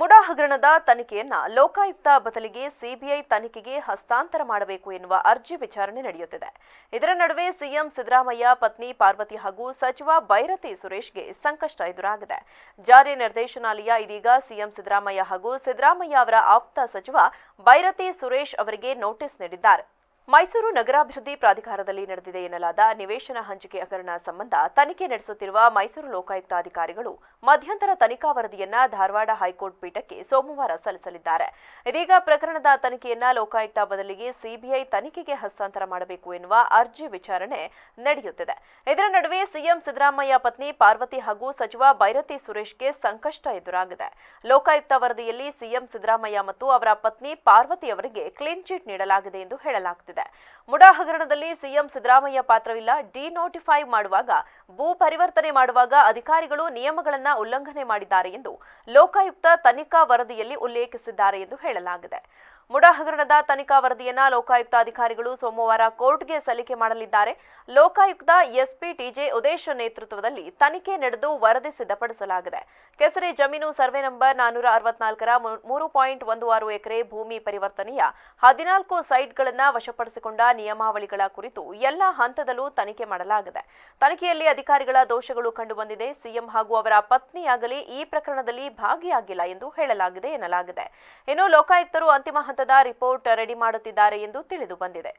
ಮುಡಾ ಹಗರಣದ ತನಿಖೆಯನ್ನ ಲೋಕಾಯುಕ್ತ ಬದಲಿಗೆ ಸಿಬಿಐ ತನಿಖೆಗೆ ಹಸ್ತಾಂತರ ಮಾಡಬೇಕು ಎನ್ನುವ ಅರ್ಜಿ ವಿಚಾರಣೆ ನಡೆಯುತ್ತಿದೆ. ಇದರ ನಡುವೆ ಸಿಎಂ ಸಿದ್ದರಾಮಯ್ಯ, ಪತ್ನಿ ಪಾರ್ವತಿ ಹಾಗೂ ಸಚಿವ ಬೈರತಿ ಸುರೇಶ್ಗೆ ಸಂಕಷ್ಟ ಎದುರಾಗಿದೆ. ಜಾರಿ ನಿರ್ದೇಶನಾಲಯ ಇದೀಗ ಸಿಎಂ ಸಿದ್ದರಾಮಯ್ಯ ಹಾಗೂ ಸಿದ್ದರಾಮಯ್ಯ ಅವರ ಆಪ್ತ ಸಚಿವ ಬೈರತಿ ಸುರೇಶ್ ಅವರಿಗೆ ನೋಟಿಸ್ ನೀಡಿದ್ದಾರೆ. ಮೈಸೂರು ನಗರಾಭಿವೃದ್ಧಿ ಪ್ರಾಧಿಕಾರದಲ್ಲಿ ನಡೆದಿದೆ ಎನ್ನಲಾದ ನಿವೇಶನ ಹಂಚಿಕೆ ಹಗರಣ ಸಂಬಂಧ ತನಿಖೆ ನಡೆಸುತ್ತಿರುವ ಮೈಸೂರು ಲೋಕಾಯುಕ್ತ ಅಧಿಕಾರಿಗಳು ಮಧ್ಯಂತರ ತನಿಖಾ ವರದಿಯನ್ನ ಧಾರವಾಡ ಹೈಕೋರ್ಟ್ ಪೀಠಕ್ಕೆ ಸೋಮವಾರ ಸಲ್ಲಿಸಲಿದ್ದಾರೆ. ಇದೀಗ ಪ್ರಕರಣದ ತನಿಖೆಯನ್ನ ಲೋಕಾಯುಕ್ತ ಬದಲಿಗೆ ಸಿಬಿಐ ತನಿಖೆಗೆ ಹಸ್ತಾಂತರ ಮಾಡಬೇಕು ಎನ್ನುವ ಅರ್ಜಿ ವಿಚಾರಣೆ ನಡೆಯುತ್ತಿದೆ. ಇದರ ನಡುವೆ ಸಿಎಂ ಸಿದ್ದರಾಮಯ್ಯ ಪತ್ನಿ ಪಾರ್ವತಿ ಹಾಗೂ ಸಚಿವ ಬೈರತಿ ಸುರೇಶ್ಗೆ ಸಂಕಷ್ಟ ಎದುರಾಗಿದೆ. ಲೋಕಾಯುಕ್ತ ವರದಿಯಲ್ಲಿ ಸಿಎಂ ಸಿದ್ದರಾಮಯ್ಯ ಮತ್ತು ಅವರ ಪತ್ನಿ ಪಾರ್ವತಿ ಅವರಿಗೆ ಕ್ಲೀನ್ ಚಿಟ್ ನೀಡಲಾಗಿದೆ ಎಂದು ಹೇಳಲಾಗುತ್ತಿದೆ ಮುಡಾ ಹಗರಣದಲ್ಲಿ ಸಿಎಂ ಸಿದ್ದರಾಮಯ್ಯ ಪಾತ್ರವಿಲ್ಲ. ಡಿನೋಟಿಫೈ ಮಾಡುವಾಗ, ಭೂ ಪರಿವರ್ತನೆ ಮಾಡುವಾಗ ಅಧಿಕಾರಿಗಳು ನಿಯಮಗಳನ್ನು ಉಲ್ಲಂಘನೆ ಮಾಡಿದ್ದಾರೆ ಎಂದು ಲೋಕಾಯುಕ್ತ ತನಿಖಾ ವರದಿಯಲ್ಲಿ ಉಲ್ಲೇಖಿಸಿದ್ದಾರೆ ಎಂದು ಹೇಳಲಾಗಿದೆ. ಮುಡಾ ಹಗರಣದ ತನಿಖಾ ವರದಿಯನ್ನ ಲೋಕಾಯುಕ್ತ ಅಧಿಕಾರಿಗಳು ಸೋಮವಾರ ಕೋರ್ಟ್ಗೆ ಸಲ್ಲಿಕೆ ಮಾಡಲಿದ್ದಾರೆ. ಲೋಕಾಯುಕ್ತ ಎಸ್ಪಿ ಟಿಜೆ ಉದೇಶ ನೇತೃತ್ವದಲ್ಲಿ ತನಿಖೆ ನಡೆದು ವರದಿ ಸಿದ್ಧಪಡಿಸಲಾಗಿದೆ. ಕೆಸರೆ ಜಮೀನು ಸರ್ವೆ ನಂಬರ್ ನಾನೂರ ಅರವತ್ನಾಲ್ಕರ ಮೂರು ಪಾಯಿಂಟ್ ಒಂದು ಆರು ಎಕರೆ ಭೂಮಿ ಪರಿವರ್ತನೆಯ ಹದಿನಾಲ್ಕು ಸೈಟ್ಗಳನ್ನ ವಶಪಡಿಸಿಕೊಂಡ ನಿಯಮಾವಳಿಗಳ ಕುರಿತು ಎಲ್ಲ ಹಂತದಲ್ಲೂ ತನಿಖೆ ಮಾಡಲಾಗಿದೆ. ತನಿಖೆಯಲ್ಲಿ ಅಧಿಕಾರಿಗಳ ದೋಷಗಳು ಕಂಡುಬಂದಿದೆ. ಸಿಎಂ ಹಾಗೂ ಅವರ ಪತ್ನಿಯಾಗಲಿ ಈ ಪ್ರಕರಣದಲ್ಲಿ ಭಾಗಿಯಾಗಿಲ್ಲ ಎಂದು ಹೇಳಲಾಗಿದೆ ಎನ್ನಲಾಗಿದೆ. ಇನ್ನು ಲೋಕಾಯುಕ್ತರು ಅಂತಿಮ ಹಂತದ ರಿಪೋರ್ಟ್ ರೆಡಿ ಮಾಡುತ್ತಿದ್ದಾರೆ ಎಂದು ತಿಳಿದು ಬಂದಿದೆ.